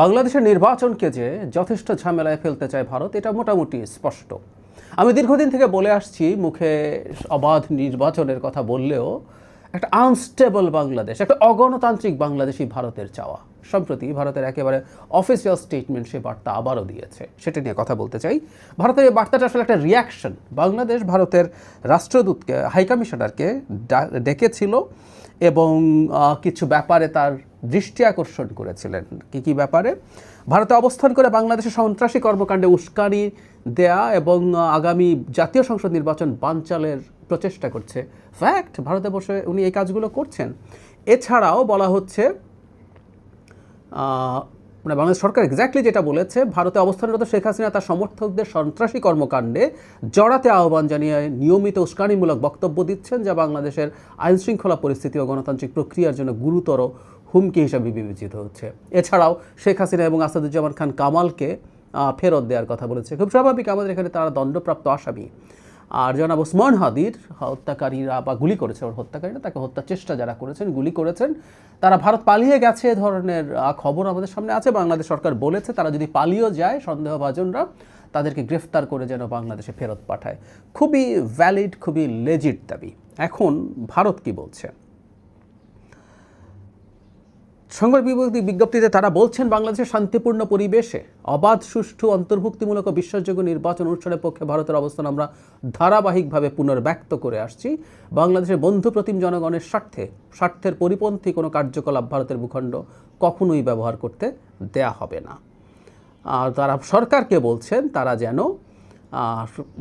বাংলাদেশের নির্বাচনকে যে যথেষ্ট ঝামেলায় ফেলতে চায় ভারত, এটা মোটামুটি স্পষ্ট। আমি দীর্ঘদিন থেকে বলে আসছি, মুখে অবাধ নির্বাচনের কথা বললেও একটা আনস্টেবল বাংলাদেশ, একটা অগণতান্ত্রিক বাংলাদেশই ভারতের চাওয়া। সম্প্রতি ভারতের একেবারে অফিসিয়াল স্টেটমেন্ট সে বার্তা আবারও দিয়েছে। সেটা নিয়ে কথা বলতে চাই। ভারতের এই বার্তাটা আসলে একটা রিয়াকশন বাংলাদেশ ভারতের রাষ্ট্রদূতকে হাইকমিশনারকে ডেকেছিল এবং কিছু ব্যাপারে তার দৃষ্টি আকর্ষণ করেছিলেন। কি কি ব্যাপারে? ভারতে অবস্থান করে বাংলাদেশের সন্ত্রাসী কর্মকাণ্ডে উস্কানি দেয়া এবং আগামী জাতীয় সংসদ নির্বাচন বানচালের প্রচেষ্টা করছে। ফ্যাক্ট ভারতে বসে উনি এই কাজগুলো করছেন। এছাড়াও বলা হচ্ছে মানে বাংলাদেশ সরকার এক্স্যাক্টলি যেটা বলেছে, ভারতে অবস্থানরত শেখ হাসিনা তার সমর্থকদের সন্ত্রাসী কর্মকাণ্ডে জড়াতে আহ্বান জানিয়ে নিয়মিত উস্কানিমূলক বক্তব্য দিচ্ছেন, যা বাংলাদেশের আইন শৃঙ্খলা পরিস্থিতি ও গণতান্ত্রিক প্রক্রিয়ার জন্য গুরুতর হুমকি হিসাবে বিবেচিত হচ্ছে। এছাড়াও শেখ হাসিনা এবং আসাদুজ্জামান খান কামালকে ফেরত দেওয়ার কথা বলেছে। খুব স্বাভাবিক আমাদের এখানে তারা দণ্ডপ্রাপ্ত আসামি। আর জনাব ওসমান হাদির হত্যাকারীরা বা গুলি করেছে ওর হত্যাকারীরা, তাকে হত্যার চেষ্টা যারা করেছেন, গুলি করেছেন, তারা ভারত পালিয়ে গেছে এ ধরনের খবর আমাদের সামনে আছে। বাংলাদেশ সরকার বলেছে তারা যদি পালিয়েও যায় সন্দেহভাজনরা, তাদেরকে গ্রেফতার করে যেন বাংলাদেশে ফেরত পাঠায়। খুবই ভ্যালিড খুবই লেজিট দাবি। এখন ভারত কি বলছে? সংবাদ বিভক্তি বিজ্ঞপ্তিতে তারা বলছেন, বাংলাদেশের শান্তিপূর্ণ পরিবেশে অবাধ, সুষ্ঠু, অন্তর্ভুক্তিমূলক বিশ্বাসযোগ্য নির্বাচন অনুষ্ঠানের পক্ষে ভারতের অবস্থান আমরা ধারাবাহিকভাবে পুনর্ব্যক্ত করে আসছি। বাংলাদেশের বন্ধু প্রতিম জনগণের স্বার্থে, স্বার্থের পরিপন্থী কোনো কার্যকলাপ ভারতের ভূখণ্ড কখনোই ব্যবহার করতে দেয়া হবে না। আর তারা সরকারকে বলছেন, তারা যেন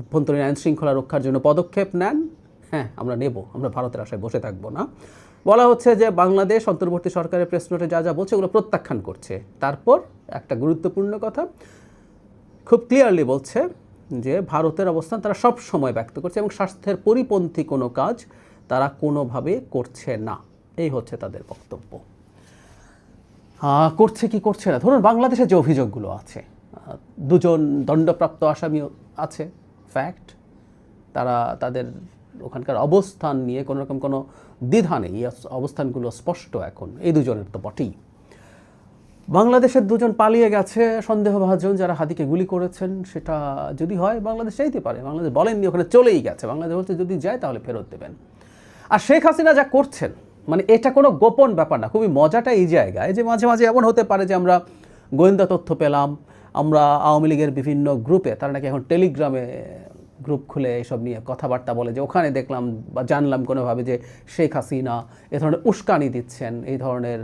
অভ্যন্তরীণ আইন শৃঙ্খলা রক্ষার জন্য পদক্ষেপ নেন। হ্যাঁ আমরা নেব, আমরা ভারতের আশায় বসে থাকব না। বলা হচ্ছে যে বাংলাদেশ অন্তর্বর্তী সরকারের প্রেস নোটে যা যা বলছে ওগুলো প্রত্যাখ্যান করছে। তারপর একটা গুরুত্বপূর্ণ কথা, খুব ক্লিয়ারলি বলছে যে ভারতের অবস্থান তারা সব সময় ব্যক্ত করছে এবং স্বাস্থ্যের পরিপন্থী কোনো কাজ তারা কোনোভাবে করছে না। এই হচ্ছে তাদের বক্তব্য। করছে কি করছে না? ধরুন বাংলাদেশে যে অভিযোগগুলো আছে দুজন দণ্ডপ্রাপ্ত আসামি আছে ফ্যাক্ট তারা তাদের ওখানকার অবস্থান নিয়ে কোনো রকম কোনো দ্বিধা নেই। অবস্থানগুলো স্পষ্ট এখন। এই দুজনের তো বটেই। বাংলাদেশের দুজন পালিয়ে গেছে সন্দেহভাজন যারা হাদিকে গুলি করেছেন, সেটা যদি হয় বাংলাদেশ চাইতে পারে। বাংলাদেশ বলেননি, ওখানে চলেই গেছে। বাংলাদেশ বলছে, যদি যায় তাহলে ফেরত দেবেন। আর শেখ হাসিনা যা করছেন মানে এটা কোনো গোপন ব্যাপার না, খুবই মজাটা এই জায়গায় যে মাঝে মাঝে এমন হতে পারে যে আমরা গোয়েন্দা তথ্য পেলাম, আমরা আওয়ামী লীগের বিভিন্ন গ্রুপে, তারা নাকি এখন টেলিগ্রামে গ্রুপ খুলে এসব নিয়ে কথাবার্তা বলে যে ওখানে দেখলাম বা জানলাম কোনোভাবে যে শেখ হাসিনা এ ধরনের উস্কানি দিচ্ছেন, এই ধরনের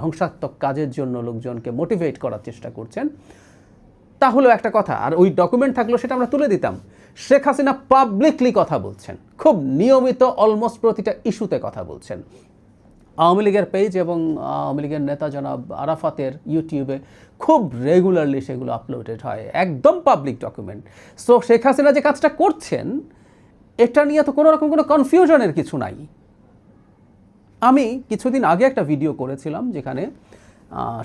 ধ্বংসাত্মক কাজের জন্য লোকজনকে মোটিভেট করার চেষ্টা করছেন। তাহলেও একটা কথা, আর ওই ডকুমেন্ট থাকলেও সেটা আমরা তুলে দিতাম। শেখ হাসিনা পাবলিকলি কথা বলছেন, খুব নিয়মিত অলমোস্ট প্রতিটা ইস্যুতে কথা বলছেন। আওয়ামী লীগের পেজ এবং আওয়ামী লীগের নেতা জনাব আরাফাতের ইউটিউবে খুব রেগুলারলি সেগুলো আপলোডেড হয়, একদম public document so Sheikh Hasina যে কাজটা করছেন, এটা নিয়ে তো কোনো রকম কোনো কনফিউশনের কিছু নাই। আমি কিছুদিন আগে একটা ভিডিও করেছিলাম যেখানে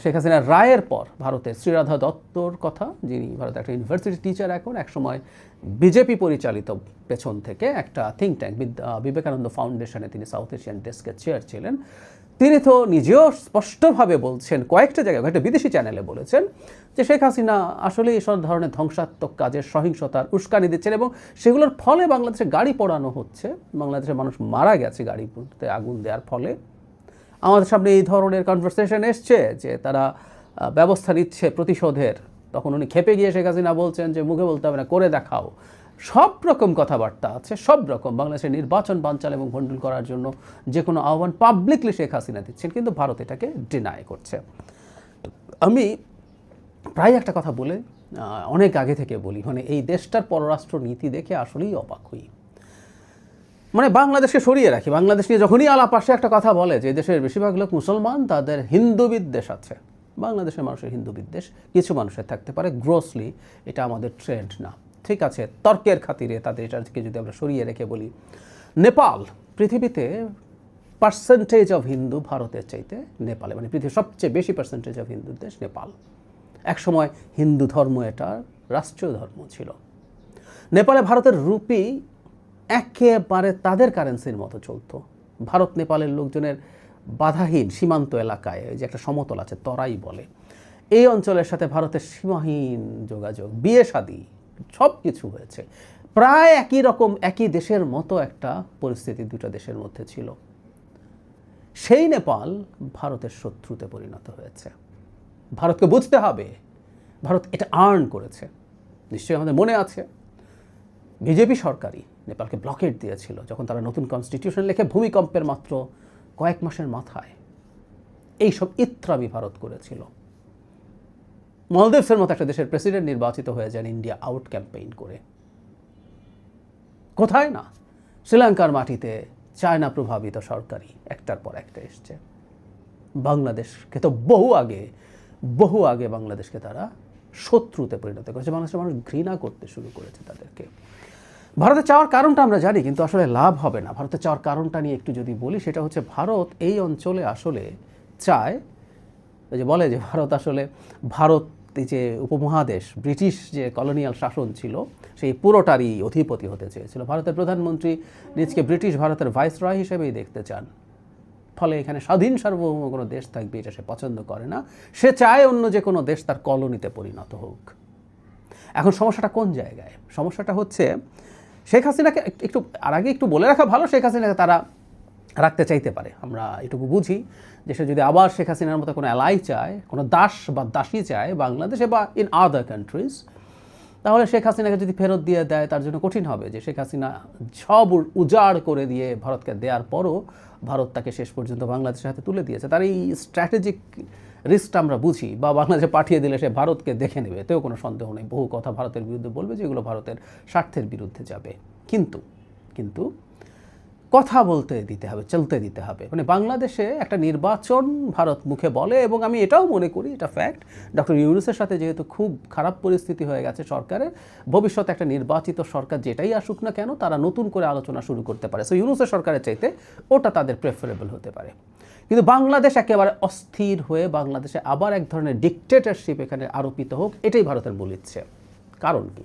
শেখ হাসিনার রায়ের পর ভারতের শ্রীরাধা দত্তর কথা, যিনি ভারতের একটা ইউনিভার্সিটি টিচার এখন, একসময় বিজেপি পরিচালিত পেছন থেকে একটা থিঙ্ক ট্যাঙ্ক বিবেকানন্দ ফাউন্ডেশনে তিনি সাউথ এশিয়ান ডেস্কের চেয়ার ছিলেন। তিনি তো নিজেও স্পষ্টভাবে বলছেন, কয়েকটা জায়গায়, কয়েকটা বিদেশি চ্যানেলে বলেছেন যে শেখ হাসিনা আসলে এইসব ধরনের ধ্বংসাত্মক কাজের সহিংসতার উস্কানি দিচ্ছেন এবং সেগুলোর ফলে বাংলাদেশে গাড়ি পোড়ানো হচ্ছে। বাংলাদেশের মানুষ মারা গেছে গাড়ি গাড়িতে আগুন দেওয়ার ফলে। আমাদের সামনে এই ধরনের কনভারসেশন এসছে যে তারা ব্যবস্থা নিচ্ছে প্রতিশোধের। তখন উনি খেপে গিয়ে শেখ হাসিনা বলছেন যে, মুখে বলতে হবে না, করে দেখাও। সব রকম কথাবার্তা আছে, সব রকম। বাংলাদেশের নির্বাচন বানচাল এবং ভণ্ডুল করার জন্য যে কোনো আহ্বান পাবলিকলি শেখ হাসিনা দিচ্ছেন, কিন্তু ভারত এটাকে ডিনাই করছে। আমি প্রায় একটা কথা বলে অনেক আগে থেকে বলি মানে এই দেশটার পররাষ্ট্র নীতি দেখে আসলেই অবাক হই। মানে বাংলাদেশকে সরিয়ে রাখি, বাংলাদেশ নিয়ে যখনই আলাপ আসে, একটা কথা বলে যে দেশের বেশিরভাগ লোক মুসলমান, তাদের হিন্দু বিদ্বেষ আছে। বাংলাদেশের মানুষের হিন্দু বিদ্বেষ, কিছু মানুষের থাকতে পারে গ্রোসলি এটা আমাদের ট্রেন্ড না। ঠিক আছে, তর্কের খাতিরে তাদের এটাকে যদি আমরা সরিয়ে রেখে বলি। নেপাল, পৃথিবীতে পার্সেন্টেজ অফ হিন্দু ভারতের চাইতে নেপালে মানে পৃথিবীর সবচেয়ে বেশি পার্সেন্টেজ অফ হিন্দু দেশ নেপাল। একসময় হিন্দু ধর্ম এটা রাষ্ট্রীয় ধর্ম ছিল। নেপালে ভারতের রুপি একেবারে তাদের কারেন্সির মতো চলতো। ভারত নেপালের লোকজনের বাধাহীন সীমান্ত এলাকায় যে একটা সমতল আছে, তরাই বলে। এই অঞ্চলের সাথে ভারতের সীমাহীন যোগাযোগ, বিয়ে শাদী সব কিছু হয়েছে। প্রায় একই রকম, একই দেশের মতো একটা পরিস্থিতি দুটো দেশের মধ্যে ছিল। সেই নেপাল ভারতের শত্রুতে পরিণত হয়েছে। ভারতকে বুঝতে হবে, ভারত এটা আর্ন করেছে। নিশ্চয়ই আমাদের মনে আছে। বিজেপি সরকারই নেপালকে ব্লকেট দিয়েছিল যখন তারা নতুন কনস্টিটিউশন লেখে ভূমিকম্পের মাত্র কয়েক মাসের মাথায়। এইসব ইত্রামি ভারত করেছিল। মলদেভসের মতো একটা দেশের প্রেসিডেন্ট নির্বাচিত হয়ে যান ইন্ডিয়া আউট ক্যাম্পেইন করে। কোথায় না? শ্রীলঙ্কার মাটিতে চায়না প্রভাবিত সরকারি একটার পর একটা এসছে। বাংলাদেশকে তো বহু আগে বহু আগে বাংলাদেশকে তারা শত্রুতে পরিণত করেছে। বাংলাদেশের মানুষ ঘৃণা করতে শুরু করেছে তাদেরকে। ভারতে চাওয়ার কারণটা আমরা জানি, কিন্তু আসলে লাভ হবে না। ভারতে চাওয়ার কারণটা নিয়ে একটু যদি বলি, সেটা হচ্ছে ভারত এই অঞ্চলে আসলে চায় যে বলে যে ভারত আসলে ভারত যে উপমহাদেশ, ব্রিটিশ যে কলোনিয়াল শাসন ছিল, সেই পুরোটারই অধিপতি হতে চেয়েছিল। ভারতের প্রধানমন্ত্রী নিজকে ব্রিটিশ ভারতের ভাইসরয় হিসেবেই দেখতে চান। ফলে এখানে স্বাধীন সার্বভৌম কোনো দেশ থাকবে, এটা সে পছন্দ করে না। সে চায় অন্য যে কোনো দেশ তার কলোনিতে পরিণত হোক। এখন সমস্যাটা কোন জায়গায়? সমস্যাটা হচ্ছে, শেখ হাসিনাকে একটু- একটু, আর আগে একটু বলে রাখা ভালো, শেখ হাসিনাকে তারা রাখতে চাইতে পারে। আমরা এটুকু বুঝি যে সে যদি আবার শেখ হাসিনার মতো কোনো অ্যালাই চায়, কোনো দাস বা দাসী চায় বাংলাদেশে বা ইন আদার কান্ট্রিজ তাহলে শেখ হাসিনাকে যদি ফেরত দিয়ে দেয়, তার জন্য কঠিন হবে যে শেখ হাসিনা সব উজাড় করে দিয়ে ভারতকে দেওয়ার পরও ভারত তাকে শেষ পর্যন্ত বাংলাদেশের হাতে তুলে দিয়েছে। তার এই স্ট্র্যাটেজিক রিস্কটা আমরা বুঝি বা বাংলাদেশে পাঠিয়ে দিলে সে ভারতকে দেখে নেবে। তেও কোনো সন্দেহ নেই। বহু কথা ভারতের বিরুদ্ধে বলবে যেগুলো ভারতের স্বার্থের বিরুদ্ধে যাবে। কিন্তু কিন্তু কথা বলতে দিতে হবে, চলতে দিতে হবে। মানে বাংলাদেশে একটা নির্বাচন ভারত মুখে বলে এবং আমি এটাও মনে করি, এটা ফ্যাক্ট ডক্টর ইউনুসের সাথে যেহেতু খুব খারাপ পরিস্থিতি হয়ে গেছে সরকারের, ভবিষ্যতে একটা নির্বাচিত সরকার যেটাই আসুক না কেন, তারা নতুন করে আলোচনা শুরু করতে পারে। সো ইউনুসের সরকারের চাইতে ওটা তাদের প্রেফারেবল হতে পারে। কিন্তু বাংলাদেশ একেবারে অস্থির হয়ে বাংলাদেশে আবার এক ধরনের ডিকটেটরশিপ এখানে আরোপিত হোক, এটাই ভারতের মূল ইচ্ছে। কারণ কি?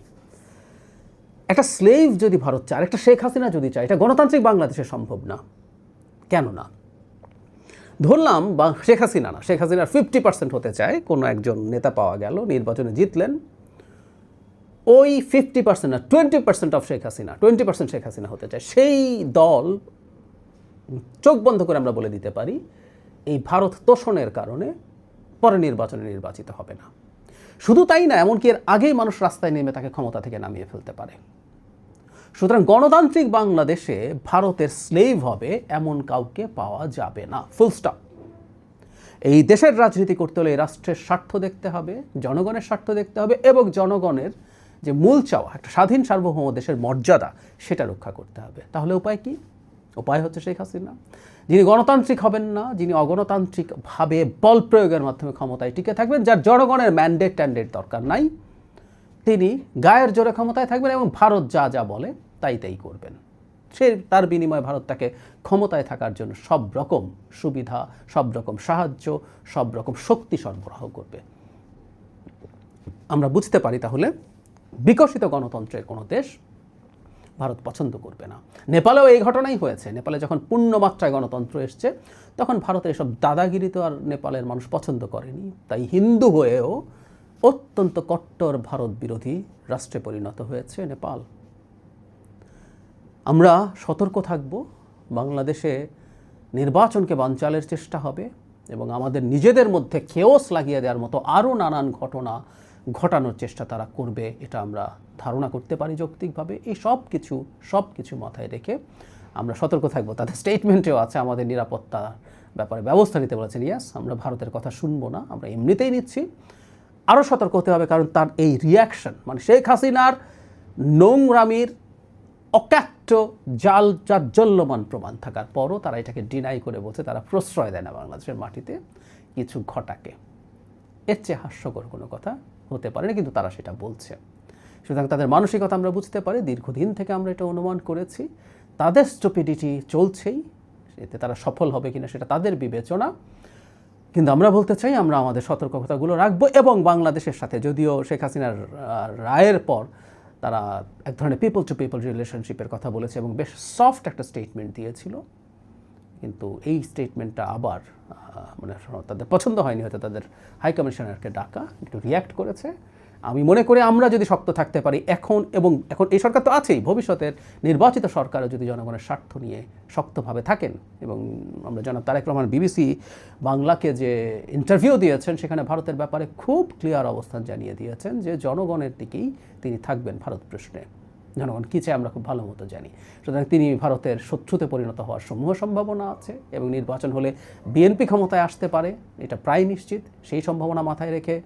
একটা স্লেভ যদি ভারত চায় একটা শেখ হাসিনা যদি চায়, এটা গণতান্ত্রিক বাংলাদেশে সম্ভব না। কেন না? ধরলাম বা শেখ হাসিনা না, শেখ হাসিনার ফিফটি পার্সেন্ট হতে চায়, কোনো একজন নেতা পাওয়া গেল, নির্বাচনে জিতলেন। ওই ফিফটি পার্সেন্ট না twenty percent of Sheikh Hasina twenty percent Sheikh Hasina হতে চায়। সেই দল, চোখ বন্ধ করে আমরা বলে দিতে পারি, এই ভারত তোষণের কারণে পরে নির্বাচনে নির্বাচিত হবে না। শুধু তাই না, এমনকি এর আগেই মানুষ রাস্তায় নেমে তাকে ক্ষমতা থেকে নামিয়ে ফেলতে পারে। সুতরাং গণতান্ত্রিক বাংলাদেশে ভারতের স্লেভ হবে এমন কাউকে পাওয়া যাবে না। ফুল স্টপ এই দেশের রাজনীতি করতে হলে রাষ্ট্রের স্বার্থ দেখতে হবে, জনগণের স্বার্থ দেখতে হবে এবং জনগণের যে মূল চাওয়া, একটা স্বাধীন সার্বভৌম দেশের মর্যাদা, সেটা রক্ষা করতে হবে। তাহলে উপায় কি? উপায় হচ্ছে শেখ হাসিনা। যিনি গণতান্ত্রিক হবেন না, যিনি অগণতান্ত্রিকভাবে বল প্রয়োগের মাধ্যমে ক্ষমতায় টিকে থাকবেন, যার জনগণের ম্যান্ডেট ট্যান্ডেট দরকার নাই, তিনি গায়ের জোরে ক্ষমতায় থাকবেন এবং ভারত যা যা বলে তাই তাই করবেন। সে তার বিনিময়ে ভারত তাকে ক্ষমতায় থাকার জন্য সব রকম সুবিধা, সব রকম সাহায্য, সব রকম শক্তি সরবরাহ করবে। আমরা বুঝতে পারি তাহলে, বিকশিত গণতন্ত্রের কোনো দেশ ভারত পছন্দ করবে না। নেপালেও এই ঘটনাই হয়েছে। নেপালে যখন পূর্ণমাত্রায় গণতন্ত্র এসছে, তখন ভারতের এসব দাদাগিরি তো আর নেপালের মানুষ পছন্দ করেনি। তাই হিন্দু হয়েও অত্যন্ত কট্টর ভারত বিরোধী রাষ্ট্রে পরিণত হয়েছে নেপাল। আমরা সতর্ক থাকব, বাংলাদেশে নির্বাচনকে বানচালের চেষ্টা হবে এবং আমাদের নিজেদের মধ্যে খেওস লাগিয়ে দেওয়ার মতো আরও নানান ঘটনা ঘটানোর চেষ্টা তারা করবে, এটা আমরা ধারণা করতে পারি যৌক্তিকভাবে। এই সব কিছু সব কিছু মাথায় রেখে আমরা সতর্ক থাকব। তাদের স্টেটমেন্টেও আছে আমাদের নিরাপত্তা ব্যাপারে ব্যবস্থা নিতে বলেছেন। ইয়াস আমরা ভারতের কথা শুনব না, আমরা এমনিতেই নিচ্ছি। আরও সতর্ক হতে হবে কারণ তার এই রিয়াকশন মানে শেখ হাসিনার নোংরামির অকাট্য জাল জাজ্জল্যমান প্রমাণ থাকার পরও তারা এটাকে ডিনাই করে বলছে, তারা প্রশ্রয় দেয় না বাংলাদেশের মাটিতে কিছু ঘটাকে। এর চেয়ে হাস্যকর কোনো কথা হতে পারে না, কিন্তু তারা সেটা বলছে। সুতরাং তাদের মানসিকতা আমরা বুঝতে পারি, দীর্ঘদিন থেকে আমরা এটা অনুমান করেছি। তাদের স্টুপিডিটি চলছেই, এতে তারা সফল হবে কিনা সেটা তাদের বিবেচনা। কিন্তু আমরা বলতে চাই, আমরা আমাদের সতর্কতাগুলো রাখব এবং বাংলাদেশের সাথে, যদিও শেখ হাসিনার রায়ের পর তারা এক ধরনের পিপল টু পিপল রিলেশনশিপের কথা বলেছে এবং বেশ সফট একটা স্টেটমেন্ট দিয়েছিল। কিন্তু এই স্টেটমেন্টটা আবার মানে তাদের পছন্দ হয়নি, হয়তো তাদের হাই কমিশনারকে ডাকা, একটু রিয়্যাক্ট করেছে। আমি মনে করি আমরা যদি শক্ত থাকতে পারি, এখন এবং এখন এই সরকার তো আছেই, ভবিষ্যতের নির্বাচিত সরকারও যদি জনগণের স্বার্থ নিয়ে শক্তভাবে থাকেন এবং আমরা জনাব তারেক রহমান বিবিসি বাংলাকে যে ইন্টারভিউ দিয়েছেন, সেখানে ভারতের ব্যাপারে খুব ক্লিয়ার অবস্থান জানিয়ে দিয়েছেন যে জনগণের দিকেই তিনি থাকবেন ভারত প্রশ্নে। জনগণ কী চায় আমরা খুব ভালো মতো জানি। সুতরাং তিনি ভারতের শত্রুতে পরিণত হওয়ার সমূহ সম্ভাবনা আছে এবং নির্বাচন হলে বিএনপি ক্ষমতায় আসতে পারে, এটা প্রায় নিশ্চিত। সেই সম্ভাবনা মাথায় রেখে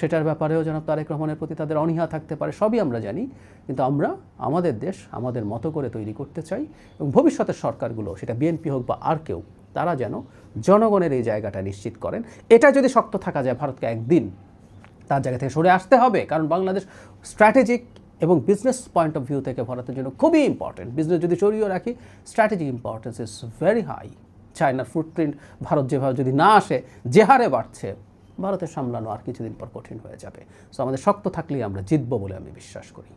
সেটার ব্যাপারেও যেন তারেক রহমানের প্রতি তাদের অনীহা থাকতে পারে, সবই আমরা জানি। কিন্তু আমরা, আমাদের দেশ আমাদের মতো করে তৈরি করতে চাই এবং ভবিষ্যতের সরকারগুলো, সেটা বিএনপি হোক বা আর কেউ, তারা যেন জনগণের এই জায়গাটা নিশ্চিত করেন। এটা যদি শক্ত থাকা যায় ভারতকে একদিন তার জায়গা থেকে সরে আসতে হবে, কারণ বাংলাদেশ স্ট্র্যাটেজিক এবং বিজনেস পয়েন্ট অফ ভিউ থেকে ভারতের জন্য খুবই ইম্পর্টেন্ট বিজনেস যদি সরিয়ে রাখি strategic importance is very high চায়নার ফুটপ্রিন্ট ভারত যেভাবে যদি না আসে, যে হারে বাড়ছে ভারতের সামলানো আর কিছুদিন পর কঠিন হয়ে যাবে। সো আমাদের শক্ত থাকলেই আমরা জিতবো বলে আমি বিশ্বাস করি।